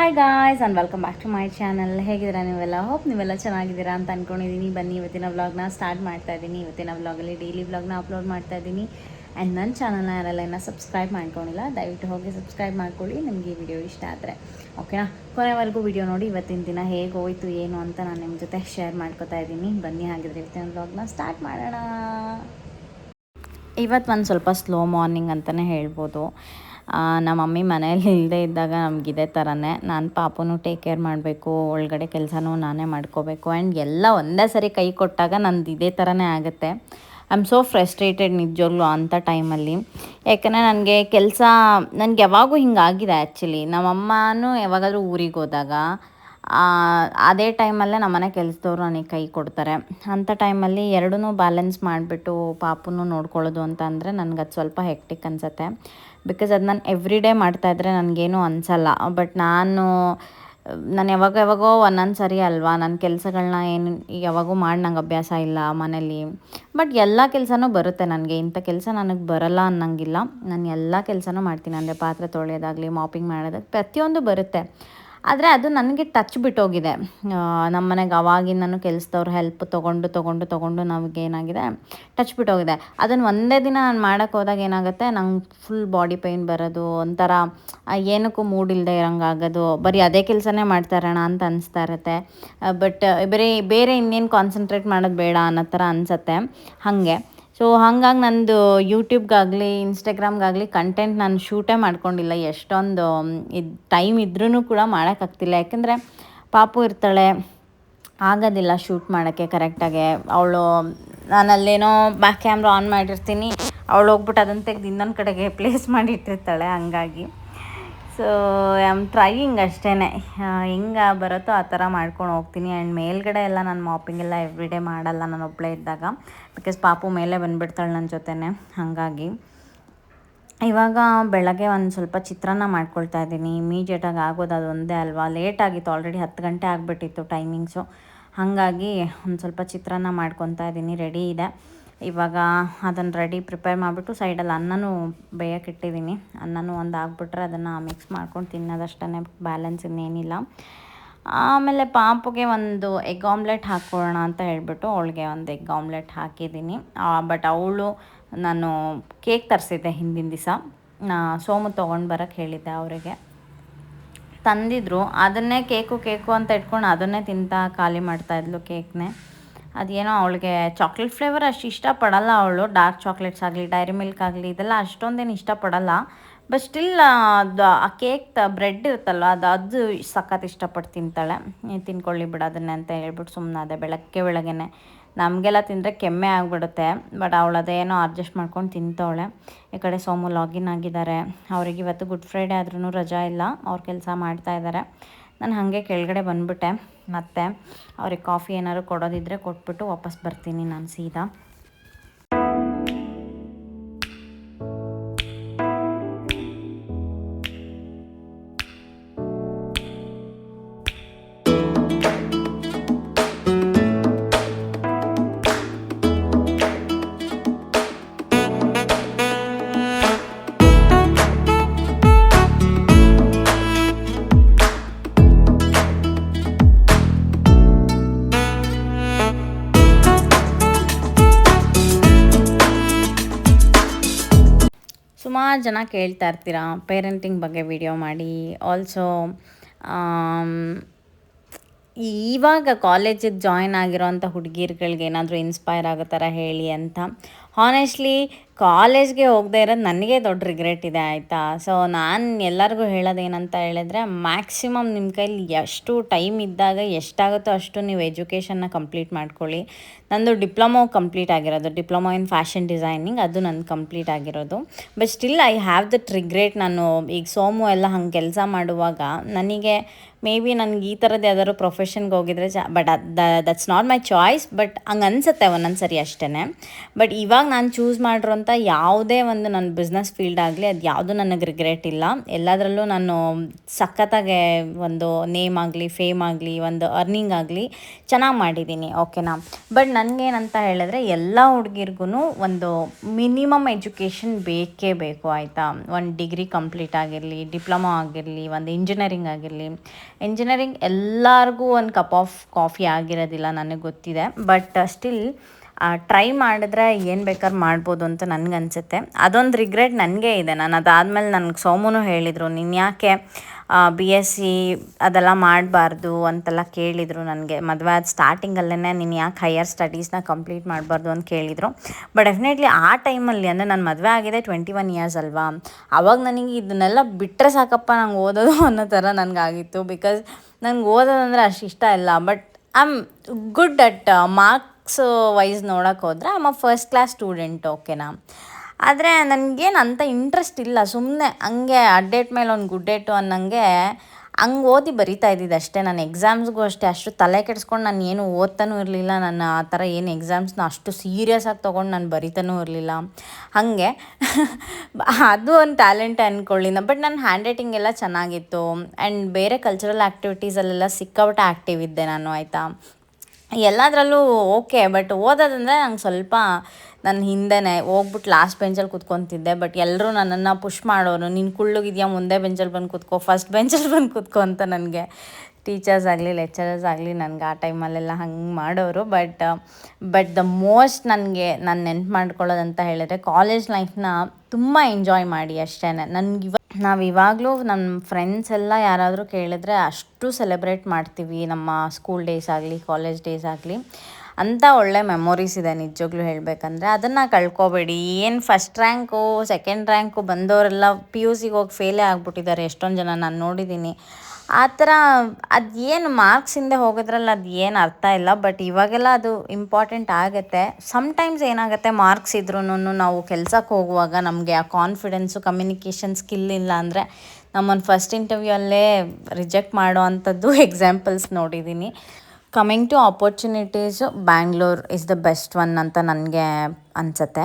Hi guys and welcome back to my channel ಹೇಗಿದ್ದೀರಾ ನೀವೆಲ್ಲ? Hope ನೀವೆಲ್ಲ ಚೆನ್ನಾಗಿದ್ದೀರಾ ಅಂತ ಅಂದ್ಕೊಂಡಿದ್ದೀನಿ ಬನ್ನಿ, ಇವತ್ತಿನ ವ್ಲಾಗ್ನ ಸ್ಟಾರ್ಟ್ ಮಾಡ್ತಾ ಇದ್ದೀನಿ ಇವತ್ತಿನ ವ್ಲಾಗಲ್ಲಿ ಡೈಲಿ ವ್ಲಾಗ್ನ ಅಪ್ಲೋಡ್ ಮಾಡ್ತಾ ಇದ್ದೀನಿ ಆ್ಯಂಡ್ ನನ್ನ ಚಾನಲ್ನ ಯಾರೆಲ್ಲ ಇನ್ನೂ ಸಬ್ಸ್ಕ್ರೈಬ್ ಮಾಡ್ಕೊಂಡಿಲ್ಲ, ದಯವಿಟ್ಟು ಹೋಗಿ ಸಬ್ಸ್ಕ್ರೈಬ್ ಮಾಡ್ಕೊಳ್ಳಿ. ನಿಮಗೆ ಈ ವಿಡಿಯೋ ಇಷ್ಟ ಆದರೆ. ಓಕೆನಾ ಕೊನೆವರೆಗೂ ವಿಡಿಯೋ ನೋಡಿ, ಇವತ್ತಿನ ದಿನ ಹೇಗೆ ಹೋಯಿತು, ಏನು ಅಂತ ನಾನು ನಿಮ್ಮ ಜೊತೆ ಶೇರ್ ಮಾಡ್ಕೊತಾ ಇದ್ದೀನಿ ಬನ್ನಿ ಹಾಗಿದ್ರೆ ಇವತ್ತಿನ ವ್ಲಾಗ್ನ ಸ್ಟಾರ್ಟ್ ಮಾಡೋಣ. ಇವತ್ತು ಒಂದು ಸ್ವಲ್ಪ ಸ್ಲೋ ಮಾರ್ನಿಂಗ್ ಅಂತಲೇ ಹೇಳ್ಬೋದು. ನಮ್ಮ ಮಮ್ಮಿ ಮನೇಲಿ ಇಲ್ಲದೆ ಇದ್ದಾಗ ನಮ್ಗೆ ಇದೇ ಥರನೇ ನಾನು ಪಾಪನೂ ಟೇಕ್ ಕೇರ್ ಮಾಡಬೇಕು, ಒಳಗಡೆ ಕೆಲಸನೂ ನಾನೇ ಮಾಡ್ಕೋಬೇಕು ಆ್ಯಂಡ್ ಎಲ್ಲ ಒಂದೇ ಸರಿ ಕೈ ಕೊಟ್ಟಾಗ ನಂದು ಇದೇ ಥರನೇ ಆಗುತ್ತೆ. ಐ ಆಮ್ ಸೋ ಫ್ರಸ್ಟ್ರೇಟೆಡ್ ನಿಜವಾಗ್ಲೂ ಅಂಥ ಟೈಮಲ್ಲಿ ಯಾಕಂದರೆ ನನಗೆ ಕೆಲಸ, ನನಗೆ ಯಾವಾಗೂ ಹಿಂಗಾಗಿದೆ ಆ್ಯಕ್ಚುಲಿ ನಮ್ಮಮ್ಮನೂ ಯಾವಾಗಾದರೂ ಊರಿಗೆ ಹೋದಾಗ ಅದೇ ಟೈಮಲ್ಲೇ ನಮ್ಮನೆ ಕೆಲಸದವ್ರು ನನಗೆ ಕೈ ಕೊಡ್ತಾರೆ. ಅಂಥ ಟೈಮಲ್ಲಿ ಎರಡೂ ಬ್ಯಾಲೆನ್ಸ್ ಮಾಡಿಬಿಟ್ಟು ಪಾಪನೂ ನೋಡ್ಕೊಳ್ಳೋದು ಅಂತ ಅಂದರೆ ನನಗೆ ಅದು ಸ್ವಲ್ಪ ಹೆಕ್ಟಿಕ್ ಅನಿಸುತ್ತೆ. ಬಿಕಾಸ್ ಅದು ನಾನು ಎವ್ರಿ ಡೇ ಮಾಡ್ತಾಯಿದ್ರೆ ನನಗೇನು ಅನಿಸಲ್ಲ. ಬಟ್ ನಾನು ನಾನು ಯಾವಾಗ ಯಾವಾಗೋ ಒಂದೊಂದು ಸರಿ ಅಲ್ವಾ ನನ್ನ ಕೆಲಸಗಳನ್ನ ಏನು ಯಾವಾಗೂ ಮಾಡಿ ನಂಗೆ ಅಭ್ಯಾಸ ಇಲ್ಲ ಮನೇಲಿ. ಬಟ್ ಎಲ್ಲ ಕೆಲಸನೂ ಬರುತ್ತೆ ನನಗೆ. ಇಂಥ ಕೆಲಸ ನನಗೆ ಬರಲ್ಲ ಅನ್ನಂಗಿಲ್ಲ. ನಾನು ಎಲ್ಲ ಕೆಲಸನೂ ಮಾಡ್ತೀನಿ. ಅಂದರೆ ಪಾತ್ರೆ ತೊಳೆಯೋದಾಗಲಿ ಮಾಪಿಂಗ್ ಮಾಡೋದಾಗಲಿ, ಪ್ರತಿಯೊಂದು ಬರುತ್ತೆ. ಆದರೆ ಅದು ನನಗೆ ಟಚ್ ಬಿಟ್ಟೋಗಿದೆ. ನಮ್ಮ ಮನೆಗೆ ಅವಾಗಿಂದನೂ ಕೆಲಸದವ್ರು ಹೆಲ್ಪ್ ತೊಗೊಂಡು ತೊಗೊಂಡು ತೊಗೊಂಡು ನಮಗೆ ಏನಾಗಿದೆ? ಟಚ್ ಬಿಟ್ಟೋಗಿದೆ. ಅದನ್ನು ಒಂದೇ ದಿನ ನಾನು ಮಾಡೋಕ್ಕೆ ಹೋದಾಗ ಏನಾಗುತ್ತೆ? ನಂಗೆ ಫುಲ್ ಬಾಡಿ ಪೈನ್ ಬರೋದು, ಒಂಥರ ಏನಕ್ಕೂ ಮೂಡ್ ಇಲ್ಲದೆ ಇರೋಂಗೆ ಆಗೋದು ಬರೀ ಅದೇ ಕೆಲಸನೇ ಮಾಡ್ತಾರಣ ಅಂತ ಅನಿಸ್ತಾ ಇರುತ್ತೆ. ಬಟ್ ಬೇರೆ ಬೇರೆ ಇನ್ನೇನು ಕಾನ್ಸಂಟ್ರೇಟ್ ಮಾಡೋದು ಬೇಡ ಅನ್ನೋ ಥರ ಅನಿಸತ್ತೆ. ಹಾಗೆ. ಸೊ ಹಂಗಾಗಿ ನಂದು ಯೂಟ್ಯೂಬ್ಗಾಗಲಿ ಇನ್ಸ್ಟಾಗ್ರಾಮ್ಗಾಗಲಿ ಕಂಟೆಂಟ್ ನಾನು ಶೂಟೇ ಮಾಡ್ಕೊಂಡಿಲ್ಲ. ಎಷ್ಟೊಂದು ಇದು ಟೈಮ್ ಇದ್ರೂ ಕೂಡ ಮಾಡೋಕ್ಕಾಗ್ತಿಲ್ಲ. ಯಾಕೆಂದರೆ ಪಾಪು ಇರ್ತಾಳೆ, ಆಗೋದಿಲ್ಲ ಶೂಟ್ ಮಾಡೋಕ್ಕೆ ಕರೆಕ್ಟಾಗೆ ಅವಳು, ನಾನಲ್ಲೇನೋ ಬ್ಯಾಕ್ ಕ್ಯಾಮ್ರಾ ಆನ್ ಮಾಡಿರ್ತೀನಿ. ಅವಳು ಹೋಗ್ಬಿಟ್ಟು ಅದನ್ನು ತೆಗೆದು ಇನ್ನೊಂದು ಕಡೆಗೆ ಪ್ಲೇಸ್ ಮಾಡಿಟ್ಟಿರ್ತಾಳೆ, ಹಂಗಾಗಿ. ಸೊ ಐ ಆಮ್ ಟ್ರೈಯಿಂಗ್ ಅಷ್ಟೇ ಹೆಂಗೆ ಬರುತ್ತೋ ಆ ಥರ ಮಾಡ್ಕೊಂಡು ಹೋಗ್ತೀನಿ. ಆ್ಯಂಡ್ ಮೇಲ್ಗಡೆ ಎಲ್ಲ ನಾನು ಮಾಪಿಂಗ್ ಎಲ್ಲ ಎವ್ರಿ ಡೇ ಮಾಡಲ್ಲ ನಾನು ಒಬ್ಬಳೇ ಇದ್ದಾಗ. ಬಿಕಾಸ್ ಪಾಪು ಮೇಲೆ ಬಂದುಬಿಡ್ತಾಳೆ ನನ್ನ ಜೊತೆನೆ. ಹಾಗಾಗಿ. ಇವಾಗ ಬೆಳಗ್ಗೆ ಒಂದು ಸ್ವಲ್ಪ ಚಿತ್ರಾನ್ನ ಮಾಡ್ಕೊಳ್ತಾ ಇದ್ದೀನಿ. ಇಮಿಡಿಯೇಟಾಗಿ ಆಗೋದು ಅದು ಒಂದೇ ಅಲ್ವಾ? ಲೇಟ್ ಆಗಿತ್ತು. ಆಲ್ರೆಡಿ ಹತ್ತು ಗಂಟೆ ಆಗಿಬಿಟ್ಟಿತ್ತು ಟೈಮಿಂಗ್ಸು ಹಾಗಾಗಿ ಒಂದು ಸ್ವಲ್ಪ ಚಿತ್ರಾನ್ನ ಮಾಡ್ಕೊತಾ ಇದ್ದೀನಿ. ರೆಡಿ ಇದೆ. ಇವಾಗ ಅದನ್ನು ರೆಡಿ ಪ್ರಿಪೇರ್ ಮಾಡಿಬಿಟ್ಟು ಸೈಡಲ್ಲಿ ಅನ್ನನೂ ಬೇಯಕ್ಕೆ ಇಟ್ಟಿದ್ದೀನಿ ಅನ್ನನೂ ಒಂದು ಹಾಕ್ಬಿಟ್ರೆ ಅದನ್ನು ಮಿಕ್ಸ್ ಮಾಡ್ಕೊಂಡು ತಿನ್ನೋದಷ್ಟೇ ಬ್ಯಾಲೆನ್ಸ್ ಇನ್ನೇನಿಲ್ಲ. ಆಮೇಲೆ ಪಾಪುಗೆ ಒಂದು ಎಗ್ ಆಮ್ಲೆಟ್ ಹಾಕ್ಕೊಳ್ಳೋಣ ಅಂತ ಹೇಳ್ಬಿಟ್ಟು ಅವಳಿಗೆ ಒಂದು ಎಗ್ ಆಮ್ಲೆಟ್ ಹಾಕಿದ್ದೀನಿ ಬಟ್ ಅವಳು ನಾನು ಕೇಕ್ ತರಿಸಿದ್ದೆ ಹಿಂದಿನ ದಿವಸ. ಸೋಮು ತೊಗೊಂಡು ಬರೋಕ್ಕೆ ಹೇಳಿದ್ದೆ ಅವರಿಗೆ. ತಂದಿದ್ರು, ಅದನ್ನೇ ಕೇಕು ಕೇಕು ಅಂತ ಇಟ್ಕೊಂಡು ಅದನ್ನೇ ತಿಂತಾ ಖಾಲಿ ಮಾಡ್ತಾಯಿದ್ಲು ಕೇಕ್ನೇ ಅದೇನೋ ಅವಳಿಗೆ ಚಾಕ್ಲೇಟ್ ಫ್ಲೇವರ್ ಅಷ್ಟು ಇಷ್ಟಪಡಲ್ಲ ಅವಳು. ಡಾರ್ಕ್ ಚಾಕ್ಲೇಟ್ಸ್ ಆಗಲಿ ಡೈರಿ ಮಿಲ್ಕ್ ಆಗಲಿ, ಇದೆಲ್ಲ ಅಷ್ಟೊಂದೇನು ಇಷ್ಟಪಡಲ್ಲ. ಬಟ್ ಸ್ಟಿಲ್ ಅದು ಆ ಕೇಕ್ ತ ಬ್ರೆಡ್ ಇರುತ್ತಲ್ವ, ಅದು ಅದು ಸಖತ್ ಇಷ್ಟಪಟ್ಟು ತಿಂತಾಳೆ. ತಿನ್ಕೊಳ್ಳಿ ಬಿಡ ಅದನ್ನೇ ಅಂತ ಹೇಳ್ಬಿಟ್ಟು ಸುಮ್ಮನೆ ಅದೇ ಬೆಳಗ್ಗೆ ಬೆಳಗ್ಗೆನೆ. ನಮಗೆಲ್ಲ ತಿಂದರೆ ಕೆಮ್ಮೆ ಆಗಿಬಿಡುತ್ತೆ ಬಟ್ ಅವಳು ಅದೇನೋ ಅಡ್ಜಸ್ಟ್ ಮಾಡ್ಕೊಂಡು ತಿಂತವಳೆ. ಈ ಕಡೆ ಸೋಮು ಲಾಗಿನ್ ಆಗಿದ್ದಾರೆ. ಅವ್ರಿಗೆ ಇವತ್ತು ಗುಡ್ ಫ್ರೈಡೇ ಆದ್ರೂ ರಜಾ ಇಲ್ಲ. ಅವ್ರ ಕೆಲಸ ಮಾಡ್ತಾ ಇದ್ದಾರೆ ನಾನು ಹಾಗೆ ಕೆಳಗಡೆ ಬಂದುಬಿಟ್ಟೆ. ಮತ್ತೆ ಅವ್ರಿಗೆ ಕಾಫಿ ಏನಾದ್ರು ಕೊಡೋದಿದ್ರೆ ಕೊಟ್ಬಿಟ್ಟು ವಾಪಸ್ ಬರ್ತೀನಿ ನಾನು ಸೀದಾ. ಜನ ಕೇಳ್ತಾ ಇರ್ತೀರಾ? ಪೇರೆಂಟಿಂಗ್ ಬಗ್ಗೆ ವಿಡಿಯೋ ಮಾಡಿ. ಆಲ್ಸೋ ಇವಾಗ ಕಾಲೇಜಿಗೆ ಜಾಯ್ನ್ ಆಗಿರೋಂಥ ಹುಡುಗಿರ್ಗಳಿಗೆ ಏನಾದರೂ ಇನ್ಸ್ಪೈರ್ ಆಗೋ ಥರ ಹೇಳಿ ಅಂತ. ಹಾನೆಸ್ಟ್ಲಿ ಕಾಲೇಜ್ಗೆ ಹೋಗದೆ ಇರೋದು ನನಗೆ ದೊಡ್ಡ ರಿಗ್ರೆಟ್ ಇದೆ, ಆಯಿತಾ? ಸೊ ನಾನು ಎಲ್ಲರಿಗೂ ಹೇಳೋದೇನಂತ ಹೇಳಿದ್ರೆ ಮ್ಯಾಕ್ಸಿಮಮ್ ನಿಮ್ಮ ಕೈಲಿ ಎಷ್ಟು ಟೈಮ್ ಇದ್ದಾಗ ಎಷ್ಟಾಗುತ್ತೋ ಅಷ್ಟು ನೀವು ಎಜುಕೇಷನ್ನ ಕಂಪ್ಲೀಟ್ ಮಾಡ್ಕೊಳ್ಳಿ. ನಂದು ಡಿಪ್ಲೊಮೊ ಕಂಪ್ಲೀಟ್ ಆಗಿರೋದು. ಡಿಪ್ಲೊಮೊ ಇನ್ ಫ್ಯಾಷನ್ ಡಿಸೈನಿಂಗ್ ಅದು ನಂದು ಕಂಪ್ಲೀಟ್ ಆಗಿರೋದು. But still I have that regret ನಾನು ಈಗ ಸೋಮು ಎಲ್ಲ ಹಂಗೆ ಕೆಲಸ ಮಾಡುವಾಗ, ನನಗೆ ಮೇ ಬಿ ನನಗೆ ಈ ಥರದ್ದು ಯಾವ್ದಾದ್ರು ಪ್ರೊಫೆಷನ್ಗೆ ಹೋಗಿದ್ರೆ ಜ ಬಟ್ ಅದು that's not my choice but ಹಂಗೆ ಅನಿಸುತ್ತೆ ಒಂದೊಂದು ಸರಿ ಅಷ್ಟೇ ಬಟ್ ಇವಾಗ ನಾನು ಚೂಸ್ ಮಾಡಿರೋಂಥ ಯಾವುದೇ ಒಂದು ನನ್ನ ಬಿಸ್ನೆಸ್ ಫೀಲ್ಡ್ ಆಗಲಿ ಅದು ಯಾವುದು ನನಗೆ ರಿಗ್ರೆಟ್ ಇಲ್ಲ. ಎಲ್ಲದರಲ್ಲೂ ನಾನು ಸಖತ್ತಾಗೆ ಒಂದು ನೇಮ್ ಆಗಲಿ ಫೇಮ್ ಆಗಲಿ, ಒಂದು ಅರ್ನಿಂಗ್ ಆಗಲಿ ಚೆನ್ನಾಗಿ ಮಾಡಿದ್ದೀನಿ ಓಕೆನಾ ಬಟ್ ನನಗೇನಂತ ಹೇಳಿದ್ರೆ ಎಲ್ಲ ಹುಡುಗಿರ್ಗೂ ಒಂದು ಮಿನಿಮಮ್ ಎಜುಕೇಷನ್ ಬೇಕೇ ಬೇಕು, ಆಯಿತಾ? ಒಂದು ಡಿಗ್ರಿ ಕಂಪ್ಲೀಟ್ ಆಗಿರಲಿ ಡಿಪ್ಲೊಮಾ ಆಗಿರಲಿ, ಒಂದು ಇಂಜಿನಿಯರಿಂಗ್ ಆಗಿರಲಿ ಇಂಜಿನಿಯರಿಂಗ್ ಎಲ್ಲರಿಗೂ ಒಂದು ಕಪ್ ಆಫ್ ಕಾಫಿ ಆಗಿರೋದಿಲ್ಲ, ನನಗೆ ಗೊತ್ತಿದೆ. ಬಟ್ ಸ್ಟಿಲ್ ಟ್ರೈ ಮಾಡಿದ್ರೆ ಏನು ಬೇಕಾದ್ರೂ ಮಾಡ್ಬೋದು ಅಂತ ನನಗನ್ಸುತ್ತೆ. ಅದೊಂದು ರಿಗ್ರೆಟ್ ನನಗೆ ಇದೆ. ನಾನು ಅದಾದಮೇಲೆ ನನಗೆ ಸೋಮುನು ಹೇಳಿದರು, ನೀನು ಯಾಕೆ ಬಿ ಎಸ್ ಸಿ ಅದೆಲ್ಲ ಮಾಡಬಾರ್ದು ಅಂತೆಲ್ಲ ಕೇಳಿದರು ನನಗೆ. ಮದುವೆ ಆದ ಸ್ಟಾರ್ಟಿಂಗಲ್ಲೇ ನೀನು ಯಾಕೆ ಹೈಯರ್ ಸ್ಟಡೀಸ್ನ ಕಂಪ್ಲೀಟ್ ಮಾಡಬಾರ್ದು ಅಂತ ಕೇಳಿದರು. ಬಟ್ ಡೆಫಿನೆಟ್ಲಿ ಆ ಟೈಮಲ್ಲಿ ಅಂದರೆ ನಾನು ಮದುವೆ ಆಗಿದೆ ಟ್ವೆಂಟಿ ಒನ್ ಇಯರ್ಸ್ ಅಲ್ವಾ? ಅವಾಗ ನನಗೆ ಇದನ್ನೆಲ್ಲ ಬಿಟ್ಟರೆ ಸಾಕಪ್ಪ ನಂಗೆ ಓದೋದು ಅನ್ನೋ ಥರ ನನಗಾಗಿತ್ತು ಬಿಕಾಸ್ ನನಗೆ ಓದೋದಂದರೆ ಅಷ್ಟು ಇಷ್ಟ ಇಲ್ಲ. But I am good at marks wise ನೋಡೋಕ್ಕೆ ಹೋದರೆ ಆಮ್ ಫಸ್ಟ್ ಕ್ಲಾಸ್ ಸ್ಟೂಡೆಂಟ್ ಓಕೆನಾ ಆದರೆ ನನಗೇನು ಅಂಥ ಇಂಟ್ರೆಸ್ಟ್ ಇಲ್ಲ. ಸುಮ್ಮನೆ ಹಂಗೆ ಅಡ್ಡೇಟ್ ಮೇಲೆ ಒಂದು ಗುಡ್ಡೇಟು ಅನ್ನಂಗೆ ಹಂಗೆ ಓದಿ ಬರಿತಾ ಇದ್ದಿದ್ದು ಅಷ್ಟೇ. ನಾನು ಎಕ್ಸಾಮ್ಸ್ಗೂ ಅಷ್ಟೇ. ಅಷ್ಟು ತಲೆ ಕೆಡಿಸ್ಕೊಂಡು ನಾನು ಏನು ಓದ್ತಾನೂ ಇರಲಿಲ್ಲ. ನಾನು ಆ ಥರ ಏನು ಎಕ್ಸಾಮ್ಸ್ನ ಅಷ್ಟು ಸೀರಿಯಸ್ ಆಗಿ ತೊಗೊಂಡು ನಾನು ಬರಿತಾನೂ ಇರಲಿಲ್ಲ. ಹಾಗೆ ಅದು ಒಂದು ಟ್ಯಾಲೆಂಟ್ ಅಂದ್ಕೊಳ್ಳಿ ಬಟ್ ನನ್ನ ಹ್ಯಾಂಡ್ ರೈಟಿಂಗ್ ಎಲ್ಲ ಚೆನ್ನಾಗಿತ್ತು. ಆ್ಯಂಡ್ ಬೇರೆ ಕಲ್ಚರಲ್ ಆ್ಯಕ್ಟಿವಿಟೀಸಲ್ಲೆಲ್ಲ ಸಿಕ್ಕಾಪಟ್ಟೆ ಆ್ಯಕ್ಟಿವ್ ಇದ್ದೆ ನಾನು, ಆಯಿತಾ? ಎಲ್ಲದರಲ್ಲೂ ಓಕೆ ಬಟ್ ಓದೋದಂದರೆ ನಂಗೆ ಸ್ವಲ್ಪ ನನ್ನ ಹಿಂದೆನೇ ಹೋಗ್ಬಿಟ್ಟು ಲಾಸ್ಟ್ ಬೆಂಚಲ್ಲಿ ಕುತ್ಕೊತಿದ್ದೆ ಬಟ್ ಎಲ್ಲರೂ ನನ್ನನ್ನು ಪುಷ್ ಮಾಡೋರು, ನೀನು ಕುಳ್ಳುಗಿದ್ಯಾ? ಮುಂದೆ ಬೆಂಚಲ್ಲಿ ಬಂದು ಕುತ್ಕೋ ಫಸ್ಟ್ ಬೆಂಚಲ್ಲಿ ಬಂದು ಕುತ್ಕೋ ಅಂತ ನನಗೆ. ಟೀಚರ್ಸ್ ಆಗಲಿ ಲೆಕ್ಚರರ್ಸ್ ಆಗಲಿ ನನಗೆ ಆ ಟೈಮಲ್ಲೆಲ್ಲ ಹಂಗೆ ಮಾಡೋರು ಬಟ್ ಬಟ್ ದ ಮೋಸ್ಟ್ ನನಗೆ ನಾನು ನೆನ್ಪು ಮಾಡ್ಕೊಳ್ಳೋದಂತ ಹೇಳಿದ್ರೆ ಕಾಲೇಜ್ ಲೈಫ್ನ ತುಂಬ ಎಂಜಾಯ್ ಮಾಡಿ ಅಷ್ಟೇ ನನಗೆ ಇವ, ನಾವು ಇವಾಗಲೂ ನಮ್ಮ ಫ್ರೆಂಡ್ಸ್ ಎಲ್ಲ ಯಾರಾದರೂ ಕೇಳಿದ್ರೆ ಅಷ್ಟು ಸೆಲೆಬ್ರೇಟ್ ಮಾಡ್ತೀವಿ ನಮ್ಮ ಸ್ಕೂಲ್ ಡೇಸ್ ಆಗಲಿ ಕಾಲೇಜ್ ಡೇಸ್ ಆಗಲಿ. ಅಂಥ ಒಳ್ಳೆ ಮೆಮೊರೀಸ್ ಇದೆ ನಿಜವಾಗ್ಲೂ ಹೇಳಬೇಕಂದ್ರೆ. ಅದನ್ನು ಕಳ್ಕೊಬೇಡಿ. ಏನು ಫಸ್ಟ್ ರ್ಯಾಂಕು ಸೆಕೆಂಡ್ ರ್ಯಾಂಕು ಬಂದವರೆಲ್ಲ ಪಿ ಯು ಸಿಗೆ ಹೋಗಿ ಫೇಲೇ ಆಗಿಬಿಟ್ಟಿದ್ದಾರೆ. ಎಷ್ಟೊಂದು ಜನ ನಾನು ನೋಡಿದ್ದೀನಿ ಆ ಥರ ಅದು ಏನು ಮಾರ್ಕ್ಸ್ ಹಿಂದೆ ಹೋಗೋದ್ರಲ್ಲಿ ಅದು ಏನು ಅರ್ಥ ಇಲ್ಲ. ಬಟ್ ಇವಾಗೆಲ್ಲ ಅದು ಇಂಪಾರ್ಟೆಂಟ್ ಆಗುತ್ತೆ. ಸಮ್ಟೈಮ್ಸ್ ಏನಾಗುತ್ತೆ ಮಾರ್ಕ್ಸ್ ಇದ್ರೂ ನಾವು ಕೆಲ್ಸಕ್ಕೆ ಹೋಗುವಾಗ ನಮಗೆ ಆ ಕಾನ್ಫಿಡೆನ್ಸು ಕಮ್ಯುನಿಕೇಷನ್ ಸ್ಕಿಲ್ ಇಲ್ಲ ಅಂದರೆ ನಮ್ಮನ್ನು ಫಸ್ಟ್ ಇಂಟರ್ವ್ಯೂ ಅಲ್ಲೇ ರಿಜೆಕ್ಟ್ ಮಾಡೋ ಅಂಥದ್ದು ಎಕ್ಸಾಂಪಲ್ಸ್ ನೋಡಿದ್ದೀನಿ coming to opportunities Bangalore is the best one ಅಂತ ನನಗೆ ಅನಿಸುತ್ತೆ.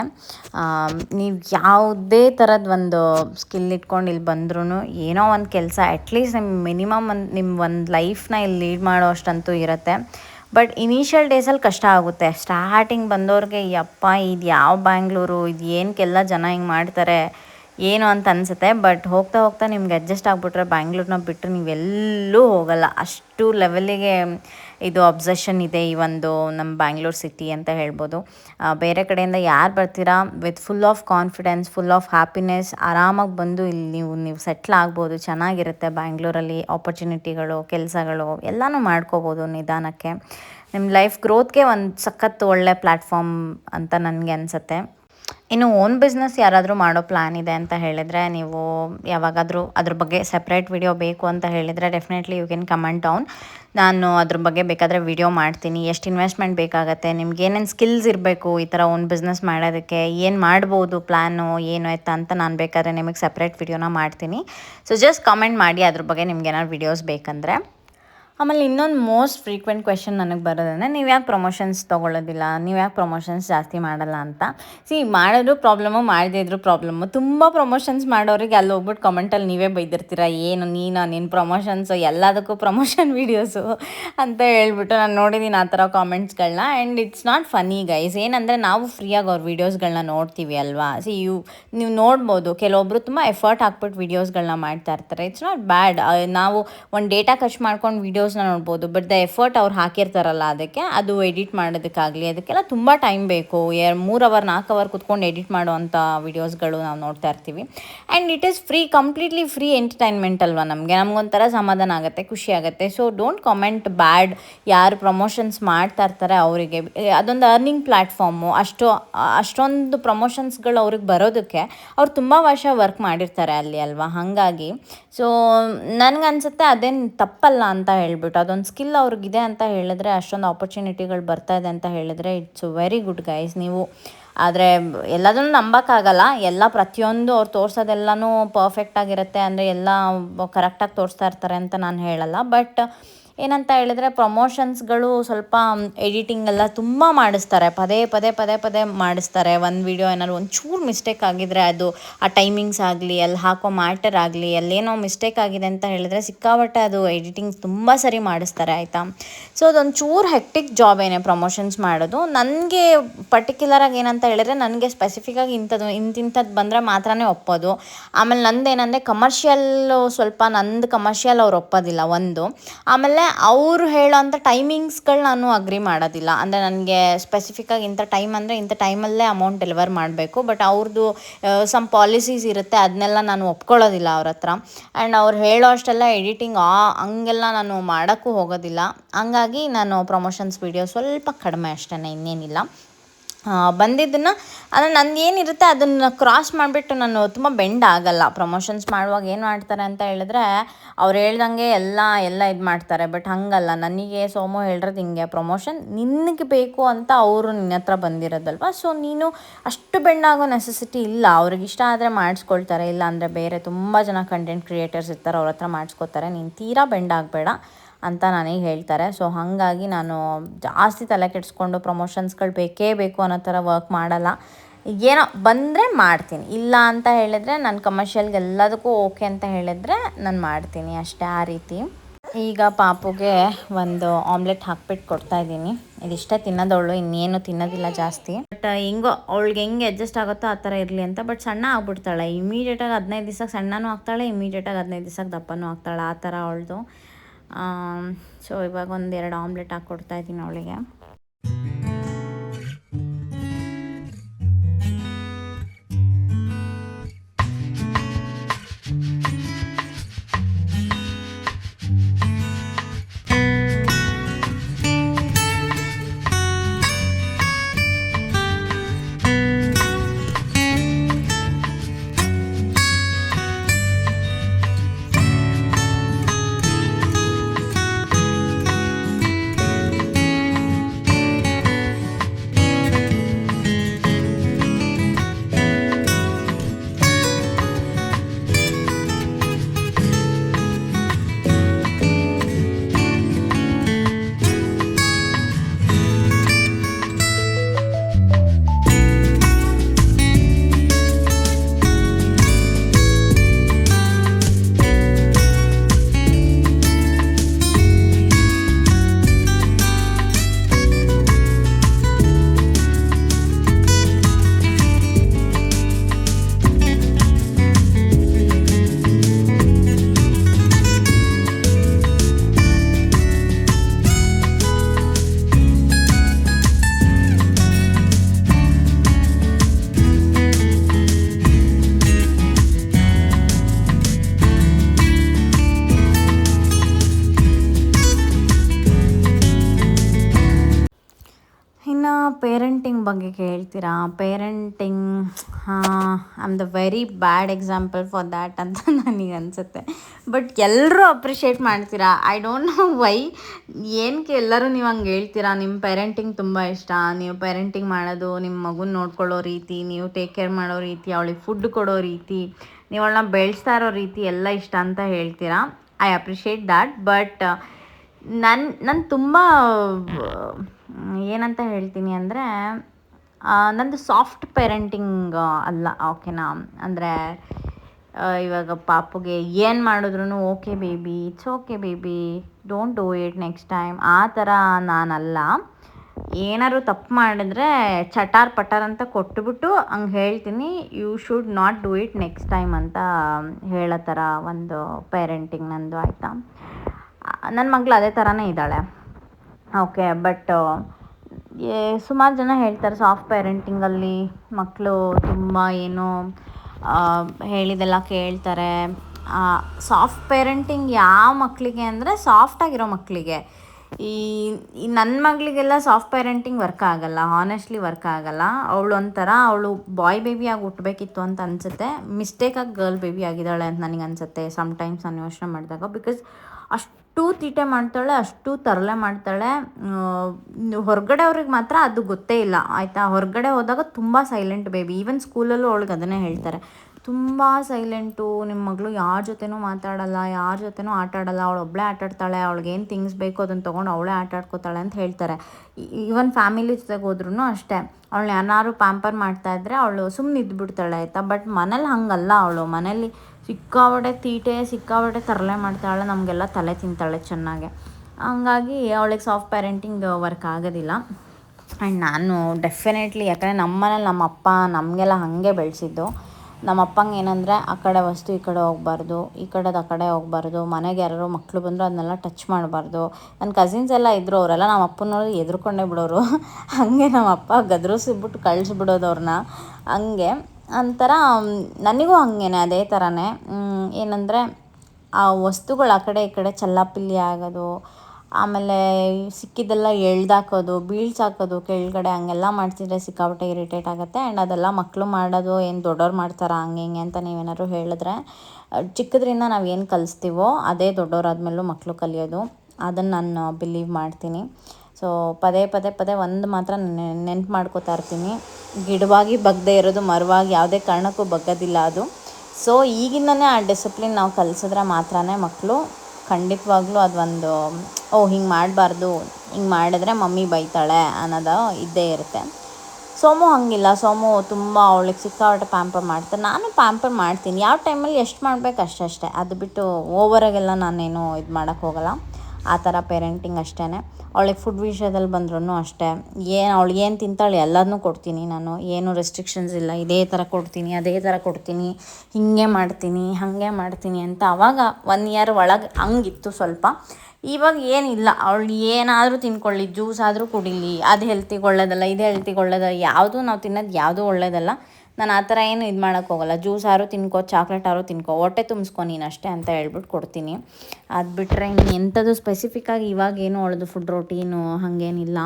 ನೀವು ಯಾವುದೇ ಥರದ ಒಂದು ಸ್ಕಿಲ್ ಇಟ್ಕೊಂಡು ಇಲ್ಲಿ ಬಂದ್ರೂ ಏನೋ ಒಂದು ಕೆಲಸ ಅಟ್ಲೀಸ್ಟ್ ನಿಮ್ಮ ಮಿನಿಮಮ್ ಒಂದು ನಿಮ್ಮ ಒಂದು ಲೈಫ್ನ ಇಲ್ಲಿ ಲೀಡ್ ಮಾಡೋ ಅಷ್ಟಂತೂ ಇರುತ್ತೆ. ಬಟ್ ಇನಿಷಿಯಲ್ ಡೇಸಲ್ಲಿ ಕಷ್ಟ ಆಗುತ್ತೆ. ಸ್ಟಾರ್ಟಿಂಗ್ ಬಂದವ್ರಿಗೆ ಯಪ್ಪ, ಇದು ಯಾವ ಬ್ಯಾಂಗ್ಳೂರು ಇದು ಏನಕ್ಕೆಲ್ಲ ಜನ ಹಿಂಗೆ ಮಾಡ್ತಾರೆ? ಏನು ಅಂತ ಅನಿಸುತ್ತೆ ಬಟ್ ಹೋಗ್ತಾ ಹೋಗ್ತಾ ನಿಮ್ಗೆ ಅಡ್ಜಸ್ಟ್ ಆಗಿಬಿಟ್ರೆ ಬ್ಯಾಂಗ್ಳೂರ್ನ ಬಿಟ್ಟು ನೀವೆಲ್ಲೂ ಹೋಗಲ್ಲ. ಅಷ್ಟು ಲೆವೆಲಿಗೆ ಇದು ಅಬ್ಸೆಷನ್ ಇದೆ ಈ ಒಂದು ನಮ್ಮ ಬ್ಯಾಂಗ್ಳೂರ್ ಸಿಟಿ ಅಂತ ಹೇಳ್ಬೋದು. ಬೇರೆ ಕಡೆಯಿಂದ ಯಾರು ಬರ್ತೀರಾ? With full of confidence full of happiness ಆರಾಮಾಗಿ ಬಂದು ಇಲ್ಲಿ ನೀವು ನೀವು ಸೆಟ್ಲ್ ಆಗ್ಬೋದು, ಚೆನ್ನಾಗಿರುತ್ತೆ ಬ್ಯಾಂಗ್ಳೂರಲ್ಲಿ ಆಪರ್ಚುನಿಟಿಗಳು ಕೆಲಸಗಳು, ಎಲ್ಲನೂ ಮಾಡ್ಕೋಬೋದು ನಿಧಾನಕ್ಕೆ. ನಿಮ್ಮ ಲೈಫ್ ಗ್ರೋತ್ಗೆ ಒಂದು ಸಖತ್ತು ಒಳ್ಳೆ ಪ್ಲ್ಯಾಟ್ಫಾರ್ಮ್ ಅಂತ ನನಗೆ ಅನಿಸುತ್ತೆ. ಇನ್ನು ಓನ್ ಬಿಸ್ನೆಸ್ ಯಾರಾದರೂ ಮಾಡೋ ಪ್ಲ್ಯಾನ್ ಇದೆ ಅಂತ ಹೇಳಿದರೆ ನೀವು ಯಾವಾಗಾದರೂ ಅದ್ರ ಬಗ್ಗೆ ಸಪ್ರೇಟ್ ವಿಡಿಯೋ ಬೇಕು ಅಂತ ಹೇಳಿದರೆ definitely you can comment down ನಾನು ಅದ್ರ ಬಗ್ಗೆ ಬೇಕಾದರೆ ವಿಡಿಯೋ ಮಾಡ್ತೀನಿ. ಎಷ್ಟು ಇನ್ವೆಸ್ಟ್ಮೆಂಟ್ ಬೇಕಾಗುತ್ತೆ? ನಿಮ್ಗೆ ಏನೇನು ಸ್ಕಿಲ್ಸ್ ಇರಬೇಕು ಈ ಥರ ಓನ್ ಬಿಸ್ನೆಸ್ ಮಾಡೋದಕ್ಕೆ? ಏನು ಮಾಡ್ಬೋದು ಪ್ಲ್ಯಾನು ಏನು ಆಯ್ತಾ ಅಂತ ನಾನು ಬೇಕಾದ್ರೆ ನಿಮಗೆ ಸಪ್ರೇಟ್ ವಿಡಿಯೋನ ಮಾಡ್ತೀನಿ. ಸೊ ಜಸ್ಟ್ ಕಮೆಂಟ್ ಮಾಡಿ ಅದ್ರ ಬಗ್ಗೆ ನಿಮ್ಗೆ ಏನಾದ್ರು ವಿಡಿಯೋಸ್ ಬೇಕಂದರೆ. ಆಮೇಲೆ ಇನ್ನೊಂದು ಮೋಸ್ಟ್ ಫ್ರೀಕ್ವೆಂಟ್ ಕ್ವೆಶನ್ ನನಗೆ ಬರೋದಂದರೆ ನೀವು ಯಾಕೆ ಪ್ರಮೋಷನ್ಸ್ ತೊಗೊಳ್ಳೋದಿಲ್ಲ ನೀವು ಯಾಕೆ ಪ್ರಮೋಷನ್ಸ್ ಜಾಸ್ತಿ ಮಾಡಲ್ಲ? ಅಂತ. ಸಿ ಮಾಡಿದ್ರು ಪ್ರಾಬ್ಲಮ್ಮು ಮಾಡದೇ ಇದ್ರು ಪ್ರಾಬ್ಲಮ್ಮು ತುಂಬ ಪ್ರಮೋಷನ್ಸ್ ಮಾಡೋರಿಗೆ ಅಲ್ಲಿ ಹೋಗ್ಬಿಟ್ಟು ಕಮೆಂಟಲ್ಲಿ ನೀವೇ ಬೈದಿರ್ತೀರ? ಏನು, ನೀನು? ನಿನ್ನ ಪ್ರಮೋಷನ್ಸು ಎಲ್ಲದಕ್ಕೂ ಪ್ರಮೋಷನ್ ವೀಡಿಯೋಸು ಅಂತ ಹೇಳ್ಬಿಟ್ಟು ನಾನು ನೋಡಿದ್ದೀನಿ ಆ ಥರ ಕಾಮೆಂಟ್ಸ್ಗಳನ್ನ and it's not funny guys ಏನಂದರೆ, ನಾವು ಫ್ರೀಯಾಗಿ ಅವ್ರ ವೀಡಿಯೋಸ್ಗಳನ್ನ ನೋಡ್ತೀವಿ ಅಲ್ವಾ? ಸಿ ಯು ನೀವು ನೋಡ್ಬೋದು. ಕೆಲವೊಬ್ಬರು ತುಂಬ ಎಫರ್ಟ್ ಹಾಕ್ಬಿಟ್ಟು ವೀಡಿಯೋಸ್ಗಳನ್ನ ಮಾಡ್ತಾ ಇರ್ತಾರೆ. ಇಟ್ಸ್ ನಾಟ್ ಬ್ಯಾಡ್ ನಾವು ಒಂದು ಡೇಟಾ ಖರ್ಚು ಮಾಡ್ಕೊಂಡು ವೀಡಿಯೋಸ್ನ ನೋಡ್ಬೋದು ಬಟ್ ದ ಎಫರ್ಟ್ ಅವ್ರು ಹಾಕಿರ್ತಾರಲ್ಲ ಅದಕ್ಕೆ, ಅದು ಎಡಿಟ್ ಮಾಡೋದಕ್ಕಾಗಲಿ, ಅದಕ್ಕೆಲ್ಲ ತುಂಬ ಟೈಮ್ ಬೇಕು. ಎರ್ ಮೂರು ಅವರ್ ನಾಲ್ಕು ಅವರ್ ಕುತ್ಕೊಂಡು ಎಡಿಟ್ ಮಾಡುವಂಥ ವೀಡಿಯೋಸ್ಗಳು ನಾವು ನೋಡ್ತಾ ಇರ್ತೀವಿ. And it is free completely free entertainment ಅಲ್ವಾ ನಮಗೆ? ನಮಗೊಂಥರ ಸಮಾಧಾನ ಆಗುತ್ತೆ, ಖುಷಿ ಆಗುತ್ತೆ. ಸೊ ಡೋಂಟ್ ಕಾಮೆಂಟ್ ಬ್ಯಾಡ್ ಯಾರು ಪ್ರಮೋಷನ್ಸ್ ಮಾಡ್ತಾ ಇರ್ತಾರೆ ಅವರಿಗೆ. ಅದೊಂದು ಅರ್ನಿಂಗ್ ಪ್ಲ್ಯಾಟ್ಫಾರ್ಮು ಅಷ್ಟು, ಅಷ್ಟೊಂದು ಪ್ರಮೋಷನ್ಸ್ಗಳು ಅವ್ರಿಗೆ ಬರೋದಕ್ಕೆ ಅವ್ರು ತುಂಬ ವರ್ಷ ವರ್ಕ್ ಮಾಡಿರ್ತಾರೆ ಅಲ್ಲಿ ಅಲ್ವಾ? ಹಾಗಾಗಿ ಸೊ ನನಗನ್ಸುತ್ತೆ ಅದೇನು ತಪ್ಪಲ್ಲ ಅಂತ ಹೇಳ್ಬಿಟ್ಟು, ಅದೊಂದು ಸ್ಕಿಲ್ ಅವ್ರಿಗಿದೆ ಅಂತ ಹೇಳಿದ್ರೆ, ಅಷ್ಟೊಂದು ಆಪರ್ಚುನಿಟಿಗಳು ಬರ್ತಾ ಇದೆ ಅಂತ ಹೇಳಿದ್ರೆ ಇಟ್ಸ್ ವೆರಿ ಗುಡ್ ಗೈಸ್ ನೀವು ಆದರೆ ಎಲ್ಲದನ್ನು ನಂಬೋಕ್ಕಾಗಲ್ಲ. ಎಲ್ಲ ಪ್ರತಿಯೊಂದು ಅವ್ರು ತೋರ್ಸೋದೆಲ್ಲನೂ ಪರ್ಫೆಕ್ಟ್ ಆಗಿರುತ್ತೆ. ಅಂದರೆ ಎಲ್ಲ ಕರೆಕ್ಟಾಗಿ ತೋರಿಸ್ತಾ ಇರ್ತಾರೆ ಅಂತ ನಾನು ಹೇಳಲ್ಲ. ಬಟ್ ಏನಂತ ಹೇಳಿದ್ರೆ ಪ್ರಮೋಷನ್ಸ್ಗಳು ಸ್ವಲ್ಪ ಎಡಿಟಿಂಗ್ ಎಲ್ಲ ತುಂಬ ಮಾಡಿಸ್ತಾರೆ. ಪದೇ ಪದೇ ಪದೇ ಪದೇ ಮಾಡಿಸ್ತಾರೆ. ಒಂದು ವಿಡಿಯೋ ಏನಾದ್ರು ಒಂಚೂರು ಮಿಸ್ಟೇಕ್ ಆಗಿದ್ರೆ ಅದು ಆ ಟೈಮಿಂಗ್ಸ್ ಆಗಲಿ, ಅಲ್ಲಿ ಹಾಕೋ ಮ್ಯಾಟರ್ ಆಗಲಿ ಅಲ್ಲೇನೋ ಮಿಸ್ಟೇಕ್ ಆಗಿದೆ ಅಂತ ಹೇಳಿದ್ರೆ ಸಿಕ್ಕಾಪಟ್ಟೆ ಅದು ಎಡಿಟಿಂಗ್ ತುಂಬ ಸರಿ ಮಾಡಿಸ್ತಾರೆ, ಆಯಿತಾ? ಸೊ ಅದೊಂದು ಚೂರು ಹೆಕ್ಟಿಕ್ ಜಾಬ್ ಏನೇ ಪ್ರಮೋಷನ್ಸ್ ಮಾಡೋದು. ನನಗೆ ಪರ್ಟಿಕ್ಯುಲರಾಗಿ ಏನಂತ ಹೇಳಿದ್ರೆ ನನಗೆ ಸ್ಪೆಸಿಫಿಕ್ಕಾಗಿ ಇಂಥದ್ದು ಇಂತಿಂಥದ್ದು ಬಂದರೆ ಮಾತ್ರನೇ ಒಪ್ಪೋದು. ಆಮೇಲೆ ನಂದು ಏನಂದರೆ ಕಮರ್ಷಿಯಲ್ಲು ಸ್ವಲ್ಪ ನಂದು ಕಮರ್ಷಿಯಲ್ ಅವ್ರು ಒಪ್ಪೋದಿಲ್ಲ, ಒಂದು. ಆಮೇಲೆ ಅವರು ಹೇಳೋ ಅಂಥ ಟೈಮಿಂಗ್ಸ್ಗಳು ನಾನು ಅಗ್ರಿ ಮಾಡೋದಿಲ್ಲ. ಅಂದರೆ ನನಗೆ ಸ್ಪೆಸಿಫಿಕ್ಕಾಗಿ ಇಂಥ ಟೈಮ್ ಅಂದರೆ ಇಂಥ ಟೈಮಲ್ಲೇ ಅಮೌಂಟ್ ಡೆಲಿವರ್ ಮಾಡಬೇಕು. ಬಟ್ ಅವ್ರದ್ದು ಸಮ್ ಪಾಲಿಸೀಸ್ ಇರುತ್ತೆ ಅದನ್ನೆಲ್ಲ ನಾನು ಒಪ್ಕೊಳ್ಳೋದಿಲ್ಲ ಅವ್ರ ಹತ್ರ. ಆ್ಯಂಡ್ ಅವ್ರು ಹೇಳೋ ಅಷ್ಟೆಲ್ಲ ಎಡಿಟಿಂಗ್ ಆ, ಹಂಗೆಲ್ಲ ನಾನು ಮಾಡೋಕ್ಕೂ ಹೋಗೋದಿಲ್ಲ. ಹಂಗಾಗಿ ನಾನು ಪ್ರಮೋಷನ್ಸ್ ವೀಡಿಯೋ ಸ್ವಲ್ಪ ಕಡಿಮೆ ಅಷ್ಟೇ ಇನ್ನೇನಿಲ್ಲ. ಬಂದಿದ್ದನ್ನು ಅಂದರೆ ನಂದು ಏನಿರುತ್ತೆ ಅದನ್ನು ಕ್ರಾಸ್ ಮಾಡಿಬಿಟ್ಟು ನಾನು ತುಂಬ ಬೆಂಡ್ ಆಗಲ್ಲ. ಪ್ರಮೋಷನ್ಸ್ ಮಾಡುವಾಗ ಏನು ಮಾಡ್ತಾರೆ ಅಂತ ಹೇಳಿದ್ರೆ, ಅವ್ರು ಹೇಳ್ದಂಗೆ ಎಲ್ಲ ಎಲ್ಲ ಇದು ಮಾಡ್ತಾರೆ. ಬಟ್ ಹಾಗಲ್ಲ. ನನಗೆ ಸೋಮು ಹೇಳಿರೋದು ಹಿಂಗೆ. ಪ್ರಮೋಷನ್ ನಿನಗೆ ಬೇಕು ಅಂತ ಅವರು ನಿನ್ನ ಹತ್ರ ಬಂದಿರೋದಲ್ವ? ಸೊ ನೀನು ಅಷ್ಟು ಬೆಂಡ್ ಆಗೋ ನೆಸೆಸಿಟಿ ಇಲ್ಲ. ಅವ್ರಿಗೆ ಇಷ್ಟ ಆದರೆ ಮಾಡಿಸ್ಕೊಳ್ತಾರೆ. ಇಲ್ಲ ಅಂದರೆ ಬೇರೆ ತುಂಬ ಜನ ಕಂಟೆಂಟ್ ಕ್ರಿಯೇಟರ್ಸ್ ಇರ್ತಾರೆ. ಅವ್ರ ಹತ್ರ ಮಾಡಿಸ್ಕೊತಾರೆ. ನೀನು ತೀರಾ ಬೆಂಡ್ ಆಗಬೇಡ. ಅಂತ ನನಗೆ ಹೇಳ್ತಾರೆ. ಸೊ ಹಾಗಾಗಿ ನಾನು ಜಾಸ್ತಿ ತಲೆ ಕೆಡಿಸ್ಕೊಂಡು ಪ್ರಮೋಷನ್ಸ್ಗಳು ಬೇಕೇ ಬೇಕು ಅನ್ನೋ ಥರ ವರ್ಕ್ ಮಾಡಲ್ಲ. ಏನೋ ಬಂದರೆ ಮಾಡ್ತೀನಿ. ಇಲ್ಲ ಅಂತ ಹೇಳಿದ್ರೆ ನಾನು ಕಮರ್ಷಿಯಲ್ಗೆ ಎಲ್ಲದಕ್ಕೂ ಓಕೆ ಅಂತ ಹೇಳಿದ್ರೆ ನಾನು ಮಾಡ್ತೀನಿ ಅಷ್ಟೇ ಆ ರೀತಿ. ಈಗ ಪಾಪುಗೆ ಒಂದು ಆಮ್ಲೆಟ್ ಹಾಕ್ಬಿಟ್ಟು ಕೊಡ್ತಾ ಇದ್ದೀನಿ. ಇದಿಷ್ಟೇ ತಿನ್ನೋದವಳು, ಇನ್ನೇನು ತಿನ್ನೋದಿಲ್ಲ ಜಾಸ್ತಿ. ಬಟ್ ಹಿಂಗೋ ಅವಳಿಗೆ ಹೆಂಗೆ ಅಡ್ಜಸ್ಟ್ ಆಗುತ್ತೋ ಆ ಥರ ಇರಲಿ ಅಂತ ಬಟ್ ಸಣ್ಣ ಆಗ್ಬಿಡ್ತಾಳೆ. ಇಮಿಡಿಯೇಟಾಗಿ ಹದಿನೈದು ದಿವ್ಸಕ್ಕೆ ಸಣ್ಣನೂ ಆಗ್ತಾಳೆ ಇಮಿಡಿಯೇಟಾಗಿ ಹದಿನೈದು ದಿವಸಕ್ಕೆ ದಪ್ಪನೂ ಆಗ್ತಾಳೆ. ಆ ಥರ ಅವಳದು. ಸೊ ಇವಾಗ ಒಂದು ಎರಡು ಆಮ್ಲೆಟ್ ಹಾಕ್ಕೊಡ್ತಾ ಇದ್ದೀನಿ ಅವಳಿಗೆ. ಪೇರೆಂಟಿಂಗ್ ಬಗ್ಗೆ ಕೇಳ್ತೀರಾ? Parenting I am the very bad example for that ಅಂತ ನನಗೆ ಅನಿಸುತ್ತೆ. ಬಟ್ ಎಲ್ಲರೂ ಅಪ್ರಿಷಿಯೇಟ್ ಮಾಡ್ತೀರಾ? ಐ ಡೋಂಟ್ ನೋ ವೈ ಏನಕ್ಕೆ ಎಲ್ಲರೂ ನೀವು ಹಂಗೆ ಹೇಳ್ತೀರಾ? ನಿಮ್ಮ ಪೇರೆಂಟಿಂಗ್ ತುಂಬ ಇಷ್ಟ. ನೀವು ಪೇರೆಂಟಿಂಗ್ ಮಾಡೋದು ನಿಮ್ಮ ಮಗುನ ನೋಡ್ಕೊಳ್ಳೋ ರೀತಿ, ನೀವು ಟೇಕ್ ಕೇರ್ ಮಾಡೋ ರೀತಿ, ಅವಳಿಗೆ ಫುಡ್ ಕೊಡೋ ರೀತಿ, ನೀವು ಅವಳನ್ನ ಬೆಳೆಸ್ತಾ ಇರೋ ರೀತಿ ಎಲ್ಲ ಇಷ್ಟ ಅಂತ ಹೇಳ್ತೀರಾ? ಐ ಅಪ್ರಿಷಿಯೇಟ್ ದ್ಯಾಟ್ ಬಟ್ ನನ್ನ ನಾನು ತುಂಬ ಏನಂತ ಹೇಳ್ತೀನಿ ಅಂದರೆ ನಂದು ಸಾಫ್ಟ್ ಪೇರೆಂಟಿಂಗ್ ಅಲ್ಲ ಓಕೆನಾ ಅಂದರೆ ಇವಾಗ ಪಾಪುಗೆ ಏನು ಮಾಡಿದ್ರು okay baby it's okay baby don't do it next time ಆ ಥರ ನಾನಲ್ಲ. ಏನಾದ್ರು ತಪ್ಪು ಮಾಡಿದ್ರೆ ಚಟಾರ್ ಪಟಾರ್ ಅಂತ ಕೊಟ್ಟುಬಿಟ್ಟು ಹಂಗೆ ಹೇಳ್ತೀನಿ you should not do it next time ಅಂತ ಹೇಳೋ ಥರ ಒಂದು ಪೇರೆಂಟಿಂಗ್ ನಂದು, ಆಯಿತಾ? ನನ್ನ ಮಗಳು ಅದೇ ಥರನೇ ಇದ್ದಾಳೆ. ಓಕೆ ಬಟ್ ಸುಮಾರು ಜನ ಹೇಳ್ತಾರೆ ಸಾಫ್ಟ್ ಪೇರೆಂಟಿಂಗಲ್ಲಿ ಮಕ್ಕಳು ತುಂಬ ಏನು ಹೇಳಿದೆಲ್ಲ ಕೇಳ್ತಾರೆ. ಸಾಫ್ಟ್ ಪೇರೆಂಟಿಂಗ್ ಯಾವ ಮಕ್ಕಳಿಗೆ ಅಂದರೆ ಸಾಫ್ಟಾಗಿರೋ ಮಕ್ಕಳಿಗೆ ಈ ಈ ನನ್ನ ಮಗಳಿಗೆಲ್ಲ ಸಾಫ್ಟ್ ಪೇರೆಂಟಿಂಗ್ ವರ್ಕ್ ಆಗಲ್ಲ ಹಾನೆಸ್ಟ್ಲಿ ವರ್ಕ್ ಆಗಲ್ಲ. ಅವಳು ಒಂಥರ, ಅವಳು ಬಾಯ್ ಬೇಬಿಯಾಗಿ ಹುಟ್ಟಬೇಕಿತ್ತು ಅಂತ ಅನಿಸುತ್ತೆ. ಮಿಸ್ಟೇಕಾಗಿ ಗರ್ಲ್ ಬೇಬಿ ಆಗಿದ್ದಾಳೆ ಅಂತ ನನಗೆ ಅನಿಸುತ್ತೆ ಸಮ್ಟೈಮ್ಸ್ ನಾನು ಯೋಚನೆ ಮಾಡಿದಾಗ ಬಿಕಾಸ್ ಅಷ್ಟು ತೀಟೆ ಮಾಡ್ತಾಳೆ, ಅಷ್ಟು ತರಲೆ ಮಾಡ್ತಾಳೆ. ಹೊರಗಡೆ ಅವ್ರಿಗೆ ಮಾತ್ರ ಅದು ಗೊತ್ತೇ ಇಲ್ಲ. ಆಯಿತಾ? ಹೊರಗಡೆ ಹೋದಾಗ ತುಂಬ ಸೈಲೆಂಟ್ ಬೇಬಿ ಈವನ್ ಸ್ಕೂಲಲ್ಲೂ ಅವಳಿಗೆ ಅದನ್ನೇ ಹೇಳ್ತಾರೆ. ತುಂಬ ಸೈಲೆಂಟು ನಿಮ್ಮ ಮಗಳು ಯಾರ ಜೊತೆನೂ ಮಾತಾಡಲ್ಲ, ಯಾರ ಜೊತೆನೂ ಆಟಾಡಲ್ಲ, ಅವಳು ಒಬ್ಬಳೇ ಆಟಾಡ್ತಾಳೆ, ಅವಳಿಗೆ ಏನು ಥಿಂಗ್ಸ್ ಬೇಕು ಅದನ್ನು ತೊಗೊಂಡು ಅವಳೇ ಆಟಾಡ್ಕೋತಾಳೆ ಅಂತ ಹೇಳ್ತಾರೆ. ಈವನ್ ಫ್ಯಾಮಿಲಿ ಜೊತೆಗೆ ಹೋದ್ರೂ ಅಷ್ಟೇ. ಅವಳು ಯಾರು ಪ್ಯಾಂಪರ್ ಮಾಡ್ತಾ ಇದ್ರೆ ಅವಳು ಸುಮ್ಮನೆ ಇದ್ಬಿಡ್ತಾಳೆ ಆಯಿತಾ? ಬಟ್ ಮನೇಲಿ ಹಂಗಲ್ಲ ಅವಳು. ಮನೇಲಿ ಸಿಕ್ಕಾವಡೆ ತೀಟೆ ಸಿಕ್ಕಾವಡೆ ತರಲೆ ಮಾಡ್ತಾಳೆ, ನಮಗೆಲ್ಲ ತಲೆ ತಿಂತಾಳೆ ಚೆನ್ನಾಗೆ. ಹಂಗಾಗಿ ಅವಳಿಗೆ ಸಾಫ್ಟ್ ಪ್ಯಾರೆಂಟಿಂಗ್ ವರ್ಕ್ ಆಗೋದಿಲ್ಲ. ಆ್ಯಂಡ್ ನಾನು ಡೆಫಿನೆಟ್ಲಿ ಯಾಕಂದರೆ ನಮ್ಮ ಮನೇಲಿ ನಮ್ಮ ಅಪ್ಪ ನಮಗೆಲ್ಲ ಹಾಗೆ ಬೆಳೆಸಿದ್ದು. ನಮ್ಮ ಅಪ್ಪಂಗೆ ಏನಂದರೆ, ಆ ಕಡೆ ವಸ್ತು ಈ ಕಡೆ ಹೋಗ್ಬಾರ್ದು, ಈ ಕಡೆದು ಆ ಕಡೆ ಹೋಗ್ಬಾರ್ದು, ಮನೆಗೆ ಯಾರು ಮಕ್ಕಳು ಬಂದರೂ ಅದನ್ನೆಲ್ಲ ಟಚ್ ಮಾಡಬಾರ್ದು. ನನ್ನ ಕಸಿನ್ಸ್ ಎಲ್ಲ ಇದ್ದರು ಅವರೆಲ್ಲ ನಮ್ಮ ಅಪ್ಪನವ್ರು ಎದ್ರುಕೊಂಡೇ ಬಿಡೋರು. ಹಾಗೆ ನಮ್ಮ ಅಪ್ಪ ಗದ್ರಿಸಿಬಿಟ್ಟು ಕಳಿಸ್ಬಿಡೋದು ಅವ್ರನ್ನ ಹಂಗೆ, ಒಂಥರ, ನನಗೂ ಹಂಗೇನೆ, ಅದೇ ಥರನೇ ಏನಂದರೆ, ಆ ವಸ್ತುಗಳು ಆ ಕಡೆ ಈ ಕಡೆ ಚಲ್ಲಾಪಿಲ್ಲಿ ಆಗೋದು ಆಮೇಲೆ ಸಿಕ್ಕಿದ್ದೆಲ್ಲ ಎಳ್ದಾಕೋದು ಬೀಳ್ಸಾಕೋದು ಕೆಳಗಡೆ ಹಂಗೆಲ್ಲ ಮಾಡ್ತಿದ್ರೆ ಸಿಕ್ಕಾಪಟ್ಟೆ ಇರಿಟೇಟ್ ಆಗುತ್ತೆ. ಆ್ಯಂಡ್ ಅದೆಲ್ಲ ಮಕ್ಕಳು ಮಾಡೋದು ಏನು ದೊಡ್ಡವ್ರು ಮಾಡ್ತಾರಾ, ಹಂಗೆ ಹಿಂಗೆ ಅಂತ ನೀವೇನಾದ್ರು ಹೇಳಿದ್ರೆ ಚಿಕ್ಕದ್ರಿಂದ ನಾವು ಏನು ಕಲಿಸ್ತೀವೋ ಅದೇ ದೊಡ್ಡವರಾದ್ಮೇಲೂ ಮಕ್ಕಳು ಕಲಿಯೋದು. ಅದನ್ನು ನಾನು ಬಿಲೀವ್ ಮಾಡ್ತೀನಿ. ಸೊ ಪದೇ ಪದೇ ಪದೇ ಒಂದು ಮಾತ್ರ ನೆನ್ಪು ಮಾಡ್ಕೋತಾ ಇರ್ತೀನಿ. ಗಿಡವಾಗಿ ಬಗ್ಗದೇ ಇರೋದು, ಮರವಾಗಿ ಯಾವುದೇ ಕಾರಣಕ್ಕೂ ಬಗ್ಗೋದಿಲ್ಲ ಅದು. ಸೊ ಈಗಿಂದನೇ ಆ ಡಿಸಿಪ್ಲಿನ್ ನಾವು ಕಲಿಸಿದ್ರೆ ಮಾತ್ರನೇ ಮಕ್ಕಳು ಖಂಡಿತವಾಗ್ಲೂ ಅದೊಂದು, ಓ, ಹಿಂಗೆ ಮಾಡಬಾರ್ದು, ಹಿಂಗೆ ಮಾಡಿದ್ರೆ ಮಮ್ಮಿ ಬೈತಾಳೆ ಅನ್ನೋದು ಇದ್ದೇ ಇರುತ್ತೆ. ಸೋಮು ಹಾಗಿಲ್ಲ. ಸೋಮು ತುಂಬ ಅವಳಿಗೆ ಸಿಕ್ಕಾಪಟ್ಟೆ ಪ್ಯಾಂಪರ್ ಮಾಡ್ತಾರೆ ನಾನು ಪ್ಯಾಂಪರ್ ಮಾಡ್ತೀನಿ. ಯಾವ ಟೈಮಲ್ಲಿ ಎಷ್ಟು ಮಾಡಬೇಕು ಅಷ್ಟೇ ಅದು ಬಿಟ್ಟು ಓವರಾಗೆಲ್ಲ ನಾನೇನು ಇದು ಮಾಡೋಕ್ಕೆ ಹೋಗಲ್ಲ. ಆ ಥರ ಪೇರೆಂಟಿಂಗ್ ಅಷ್ಟೇ ಅವಳಿಗೆ ಫುಡ್ ವಿಷಯದಲ್ಲಿ ಬಂದ್ರೂ ಅಷ್ಟೇ. ಏನು ಅವಳು ಏನು ತಿಂತಾಳೆ ಎಲ್ಲದನ್ನೂ ಕೊಡ್ತೀನಿ ನಾನು. ಏನು ರೆಸ್ಟ್ರಿಕ್ಷನ್ಸ್ ಇಲ್ಲ. ಇದೇ ಥರ ಕೊಡ್ತೀನಿ, ಅದೇ ಥರ ಕೊಡ್ತೀನಿ, ಹೀಗೆ ಮಾಡ್ತೀನಿ, ಹಾಗೆ ಮಾಡ್ತೀನಿ ಅಂತ ಅವಾಗ ಒನ್ ಇಯರ್ ಒಳಗೆ ಹಂಗಿತ್ತು ಸ್ವಲ್ಪ. ಇವಾಗ ಏನಿಲ್ಲ ಅವಳು ಏನಾದರೂ ತಿನ್ಕೊಳ್ಳಿ ಜ್ಯೂಸ್ ಆದರೂ ಕುಡೀಲಿ. ಅದು ಹೆಲ್ತಿಗೆ ಒಳ್ಳೇದಲ್ಲ, ಇದು ಹೆಲ್ತಿಗೆ ಒಳ್ಳೇದಲ್ಲ. ಯಾವುದೂ ನಾವು ತಿನ್ನೋದು ಯಾವುದೂ ಒಳ್ಳೇದಲ್ಲ. ನಾನು ಆ ಥರ ಏನು ಇದು ಮಾಡೋಕ್ಕೆ ಹೋಗಲ್ಲ. ಜ್ಯೂಸ್ ಆರು ತಿನ್ಕೋ, ಚಾಕ್ಲೇಟ್ ಆರು ತಿನ್ಕೋ, ಹೊಟ್ಟೆ ತುಂಬಿಸ್ಕೊ ನೀನು ಅಷ್ಟೇ ಅಂತ ಹೇಳ್ಬಿಟ್ಟು ಕೊಡ್ತೀನಿ. ಅದು ಬಿಟ್ಟರೆ ಇನ್ನು ಎಂಥದ್ದು ಸ್ಪೆಸಿಫಿಕ್ಕಾಗಿ ಇವಾಗ ಏನು ಅವಳದು ಫುಡ್ ರೊಟೀನು ಹಾಗೇನಿಲ್ಲ.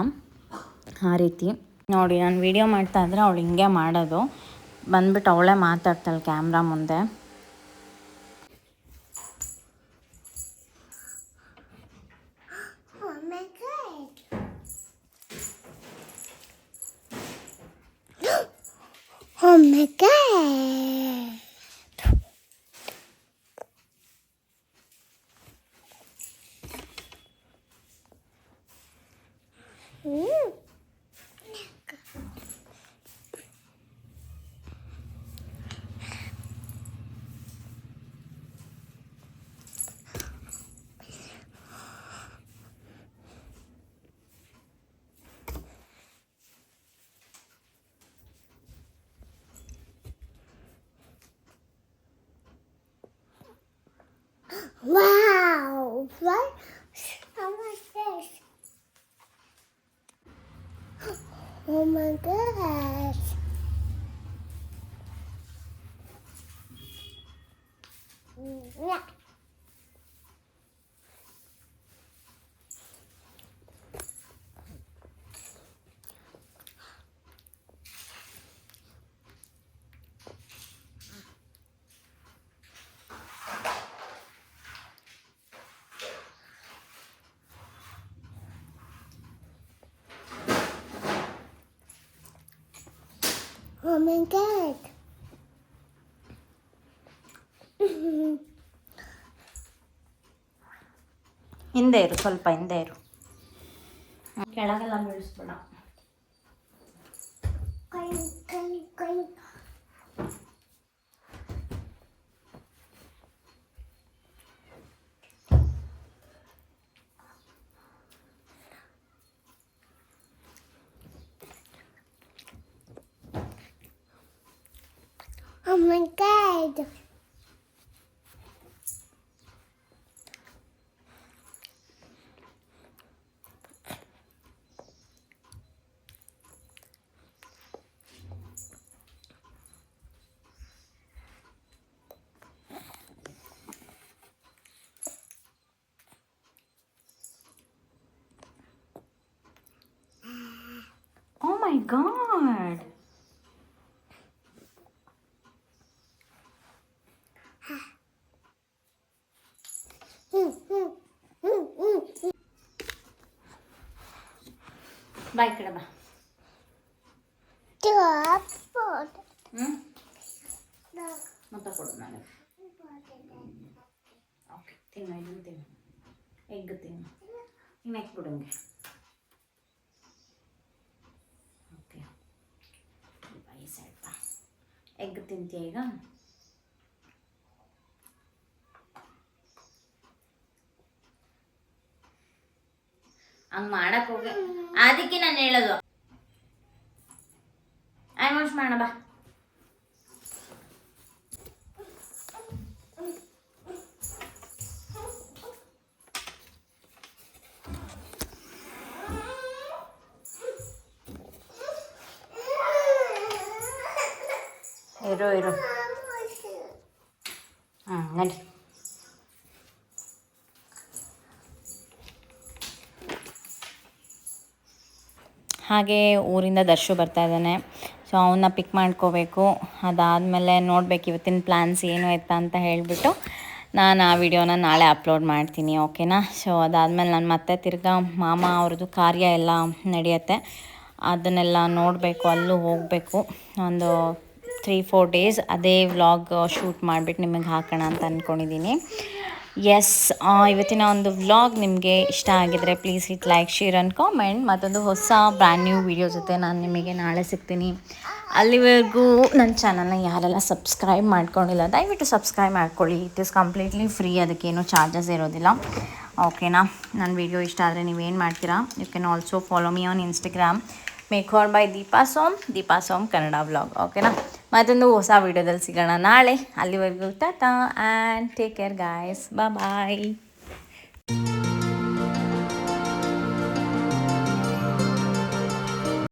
ಆ ರೀತಿ. ನೋಡಿ, ನಾನು ವೀಡಿಯೋ ಮಾಡ್ತಾ ಇದ್ದರೆ ಅವಳು ಹಿಂಗೆ ಮಾಡೋದು. ಬಂದ್ಬಿಟ್ಟು ಅವಳೇ ಮಾತಾಡ್ತಾಳೆ ಕ್ಯಾಮ್ರಾ ಮುಂದೆ. Okay. Wow! What? How much this? Oh my gosh! Oh god! ಹಿಂದೆ ಇರು ಸ್ವಲ್ಪ ಹಿಂದೆ ಇರು ಕೆಳಗೆಲ್ಲ ಬೆಳೆಸ್ಬೇಡ ಕೈ ಕೈ going. ಓ ಮೈ ಗಾಡ್ ಬಾಯ್ ಕಡೆ ಬಾ Drop. ಹ್ಞೂ ಕೊಡು ನನಗೆ ಓಕೆ ತಿನ್ನು ಇದನ್ನು ತಿನ್ನು ಎಗ್ ತಿನ್ನು ಇನ್ನು ಎಗ್ ಬಿಡಂಗೆ ಓಕೆ ಈ ಸೈಡ್ ಬಾ ಎಗ್ ತಿಂತೀಯ ಈಗ? ಹಂಗೆ ಮಾಡಕ್ ಹೋಗಿ. ಅದಕ್ಕೆ ನಾನು ಹೇಳೋದು. ಐ ವಾಶ್ ಮಾಡೋಣ ಬಾ. ಇರು ಇರು. ಹಾಂ, ನಡಿ. ಹಾಗೆ ಊರಿಂದ ದರ್ಶು ಬರ್ತಾ ಇದ್ದಾನೆ. ಸೊ ಅವನ್ನ ಪಿಕ್ ಮಾಡ್ಕೋಬೇಕು. ಅದಾದಮೇಲೆ ನೋಡ್ಬೇಕು ಇವತ್ತಿನ ಪ್ಲ್ಯಾನ್ಸ್ ಏನು ಆಯ್ತಾ ಅಂತ ಹೇಳಿಬಿಟ್ಟು ನಾನು ಆ ವಿಡಿಯೋನ ನಾಳೆ ಅಪ್ಲೋಡ್ ಮಾಡ್ತೀನಿ ಓಕೆನಾ ಸೊ ಅದಾದಮೇಲೆ ನಾನು ಮತ್ತೆ ತಿರ್ಗಾ ಮಾಮ ಅವ್ರದ್ದು ಕಾರ್ಯ ಎಲ್ಲ ನಡೆಯುತ್ತೆ. ಅದನ್ನೆಲ್ಲ ನೋಡಬೇಕು, ಅಲ್ಲೂ ಹೋಗಬೇಕು. ಒಂದು ತ್ರೀ ಫೋರ್ ಡೇಸ್ ಅದೇ ವ್ಲಾಗ್ ಶೂಟ್ ಮಾಡಿಬಿಟ್ಟು ನಿಮಗೆ ಹಾಕೋಣ ಅಂತ ಅಂದ್ಕೊಂಡಿದ್ದೀನಿ ಎಸ್ ಇವತ್ತಿನ ಒಂದು ವ್ಲಾಗ್ ನಿಮಗೆ ಇಷ್ಟ ಆಗಿದ್ರೆ please it like share and comment ಮತ್ತೊಂದು ಹೊಸ ಬ್ರ್ಯಾಂಡ್ ನ್ಯೂ ವಿಡಿಯೋ ಜೊತೆ ನಾನು ನಿಮಗೆ ನಾಳೆ ಸಿಗ್ತೀನಿ. ಅಲ್ಲಿವರೆಗೂ ನನ್ನ ಚಾನಲ್ನ ಯಾರೆಲ್ಲ ಸಬ್ಸ್ಕ್ರೈಬ್ ಮಾಡ್ಕೊಂಡಿಲ್ಲ, ದಯವಿಟ್ಟು ಸಬ್ಸ್ಕ್ರೈಬ್ ಮಾಡ್ಕೊಳ್ಳಿ. ಇಟ್ ಇಸ್ ಕಂಪ್ಲೀಟ್ಲಿ ಫ್ರೀ ಅದಕ್ಕೇನು ಚಾರ್ಜಸ್ ಇರೋದಿಲ್ಲ. ಓಕೆನಾ ನನ್ನ ವಿಡಿಯೋ ಇಷ್ಟ ಆದರೆ ನೀವೇನು ಮಾಡ್ತೀರಾ? You can also follow me on Instagram makeover by Deepa Som Deepa Som Kannada vlog ಓಕೆನಾ ಮತ್ತೊಂದು ಹೊಸ ವಿಡಿಯೋದಲ್ಲಿ ಸಿಗೋಣ ನಾಳೆ. ಅಲ್ಲಿವರೆಗೂ tata and take care guys bye